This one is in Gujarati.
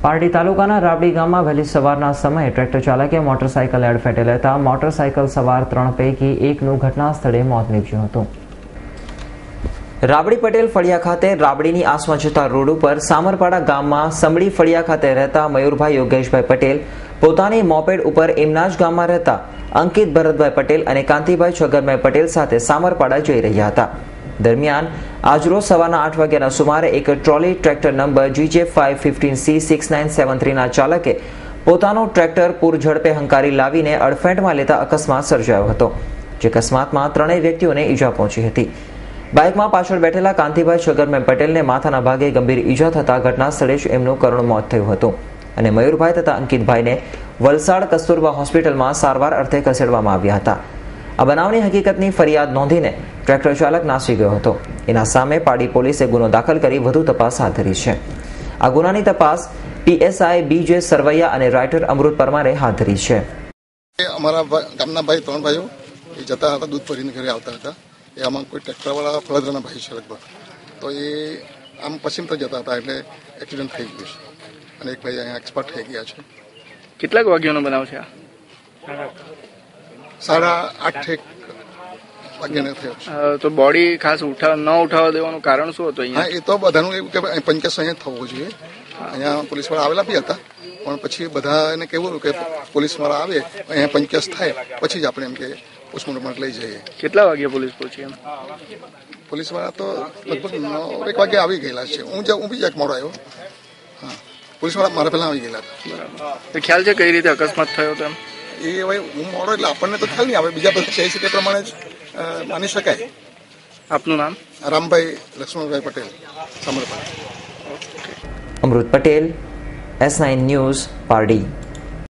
પારડી તાલુકાના રાબડી ગામમાં વહેલી સવારના સમયે ટ્રેક્ટર ચાલકે મોટરસાયકલ અડફેટે લેતા મોટરસાયકલ સવાર ત્રણ પૈકી એકનું ઘટના સ્થળે મોત નીપજ્યું હતું. રાબડી પટેલ ફળિયા ખાતે રાબડીની આસમાં જતા રોડ ઉપર સામરપાડા ગામમાં સમડી ફળિયા ખાતે રહેતા મયુરભાઈ યોગેશભાઈ પટેલ પોતાની મોપેડ ઉપર એમના જ ગામમાં રહેતા અંકિત ભરતભાઈ પટેલ અને કાંતિભાઈ છગનભાઈ પટેલ સાથે સામરપાડા જઈ રહ્યા હતા. દરમિયાન આજરોજ સવારના આઠ વાગ્યાના સુમારે એક trolley tractor number GJ five fifteen C six nine seven થ્રીના ચાલકે પોતાનું ટ્રેક્ટર પૂર ઝડપે હંકારી લાવીને અડફેટમાં લેતા અકસ્માત સર્જાયો હતો, જે અકસ્માતમાં ત્રણેય વ્યક્તિઓને ઈજા પહોંચી હતી. બાઇકમાં પાછળ બેઠેલા કાંતિભાઈ છગરમેન પટેલને માથાના ભાગે ગંભીર ઈજા થતા ઘટના સ્થળે જ એમનું કરુણ મોત થયું હતું અને મયુરભાઈ તથા અંકિતભાઈને વલસાડ કસ્તુરબા હોસ્પિટલમાં સારવાર અર્થે ખસેડવામાં આવ્યા હતા. આ બનાવની હકીકતની ફરિયાદ નોંધીને ટ્રેક્ટર ચાલક નાસી ગયો હતો. એના સામે પાડી પોલીસે ગુનો દાખલ કરી વધુ તપાસ હાથ ધરી છે. આ ગુનાની તપાસ પીએસઆઈ બી જે સરવૈયા અને રાઇટર અમૃત પરમારે હાથ ધરી છે. અમારા ગામના ભાઈ ત્રણ ભાઈઓ એ જતા હતા દૂધ ભરીને ઘરે આવતા હતા. એ આમાં કોઈ ટ્રેક્ટરવાળા ફળદરાના ભાઈ છે લગભગ. તો એ આમ પશ્ચિમ તરફ જતા હતા એટલે એક્સિડન્ટ થઈ ગયું છે. અને એક ભાઈ અહીંયા એક્સપર્ટ થઈ ગયા છે. કેટલાક વાગ્યાનો બનાવ છે આ? સાડા આઠ વાગ્યાને થયો તો બોડી ખાસ ઉઠાવ ન ઉઠાવવા દેવાનું કારણ શું હતું હા અહીંયા એ તો બધાનું એવું કે પંચાયત અહીંયા થવો જોઈએ. અહીંયા પોલીસવાળા આવેલા બી હતા. પણ પછી બધાને કેવું કે પોલીસવાળા આવે અહીંયા પંચાસ થાય પછી જ આપણે એમ કે પોસ્ટમોર્ટમ લઈ જઈએ. કેટલા વાગ્યા પોલીસ પહોંચી એમ? પોલીસવાળા તો લગભગ નવ એક વાગે આવી ગયેલા છે. હું હું બી એક મોડો આવ્યો. હા. પોલીસવાળા મારા પહેલાં આવી ગયેલા હતા. તો ખ્યાલ છે કઈ રીતે અકસ્માત થયો તો એમ? એ હવે હું મોડો એટલે આપણને તો ખ્યાલ નહીં આવે. બીજા બધા છે તે પ્રમાણે જ. માની શકાય આપનું નામ Rambhai Laxmanbhai Patel Samarpan Amrut Patel S nine news Pardi